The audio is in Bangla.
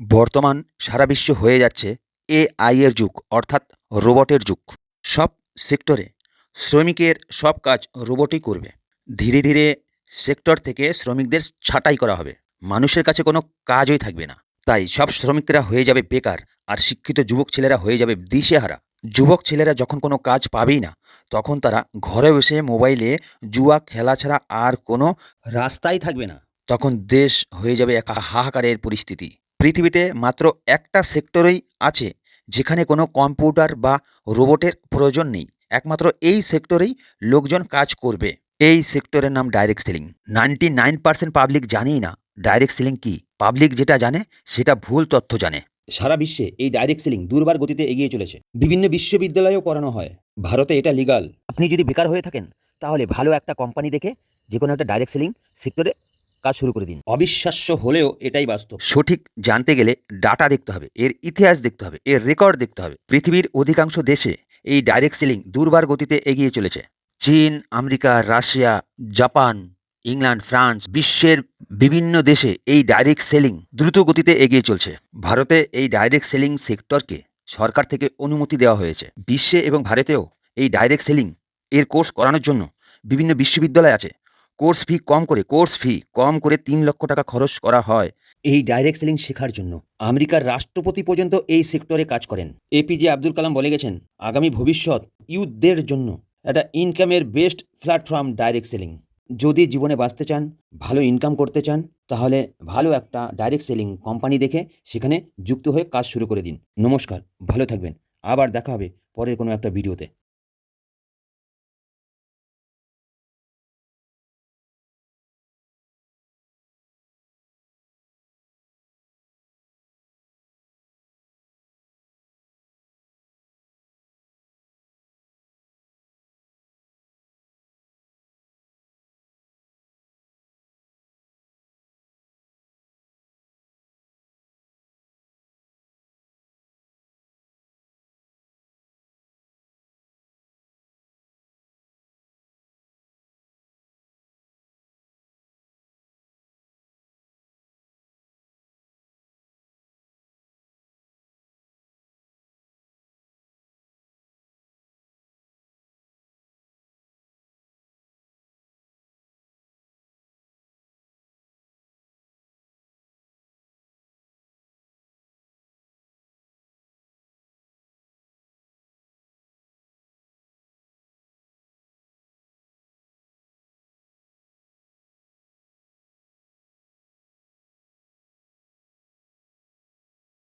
বর্তমান সারা বিশ্ব হয়ে যাচ্ছে এআই এর যুগ, অর্থাৎ রোবটের যুগ। সব সেক্টরে শ্রমিকের সব কাজ রোবটই করবে। ধীরে ধীরে সেক্টর থেকে শ্রমিকদের ছাঁটাই করা হবে। মানুষের কাছে কোনো কাজই থাকবে না। তাই সব শ্রমিকরা হয়ে যাবে বেকার আর শিক্ষিত যুবক ছেলেরা হয়ে যাবে দিশেহারা। যুবক ছেলেরা যখন কোনো কাজ পাবেই না, তখন তারা ঘরে বসে মোবাইলে জুয়া, খেলা ছাড়া আর কোনো রাস্তাই থাকবে না। তখন দেশ হয়ে যাবে এক হাহাকারের পরিস্থিতি। পৃথিবীতে মাত্র একটা সেক্টরেই আছে যেখানে কোনো কম্পিউটার বা রোবটের প্রয়োজন নেই। একমাত্র এই সেক্টরেই লোকজন কাজ করবে। এই সেক্টরের নাম direct selling. Ninety nine percent public জানেই না ডাইরেক্ট সেলিং কি। পাবলিক যেটা জানে, সেটা ভুল তথ্য জানে। সারা বিশ্বে এই ডাইরেক্ট সেলিং দুর্বার গতিতে এগিয়ে চলেছে। বিভিন্ন বিশ্ববিদ্যালয়েও করানো হয়। ভারতে এটা লিগাল আপনি যদি বেকার হয়ে থাকেন, তাহলে ভালো একটা কোম্পানি দেখে যে কোনো একটা ডাইরেক্ট সেলিং সেক্টরে কাজ শুরু করে দিন। অবিশ্বাস্য হলেও এটাই বাস্তব। সঠিক জানতে গেলে ডাটা দেখতে হবে, এর ইতিহাস দেখতে হবে, এর রেকর্ড দেখতে হবে। পৃথিবীর অধিকাংশ দেশে এই ডাইরেক্ট সেলিং দুর্বার গতিতে এগিয়ে চলেছে। চীন, America, Russia, Japan, England, France, বিশ্বের বিভিন্ন দেশে এই ডাইরেক্ট সেলিং দ্রুত গতিতে এগিয়ে চলছে। ভারতে এই ডাইরেক্ট সেলিং সেক্টরকে সরকার থেকে অনুমতি দেওয়া হয়েছে। বিশ্বে এবং ভারতেও এই ডাইরেক্ট সেলিং এর কোর্স করানোর জন্য বিভিন্ন বিশ্ববিদ্যালয় আছে। কোর্স ফি কম করে, কোর্স ফি কম করে তিন লক্ষ টাকা খরচ করা হয়। এই ডাইরেক্ট সেলিং শেখার জন্য আমেরিকার রাষ্ট্রপতি পর্যন্ত এই সেক্টরে কাজ করেন। এপিজে আব্দুল কালাম বলে গেছেন, আগামী ভবিষ্যৎ ইউথদের জন্য একটা ইনকামের বেস্ট প্ল্যাটফর্ম ডাইরেক্ট সেলিং যদি জীবনে বাঁচতে চান, ভালো ইনকাম করতে চান, তাহলে ভালো একটা ডাইরেক্ট সেলিং কোম্পানি দেখে সেখানে যুক্ত হয়ে কাজ শুরু করে দিন। নমস্কার, ভালো থাকবেন। আবার দেখা হবে পরের কোনো একটা ভিডিওতে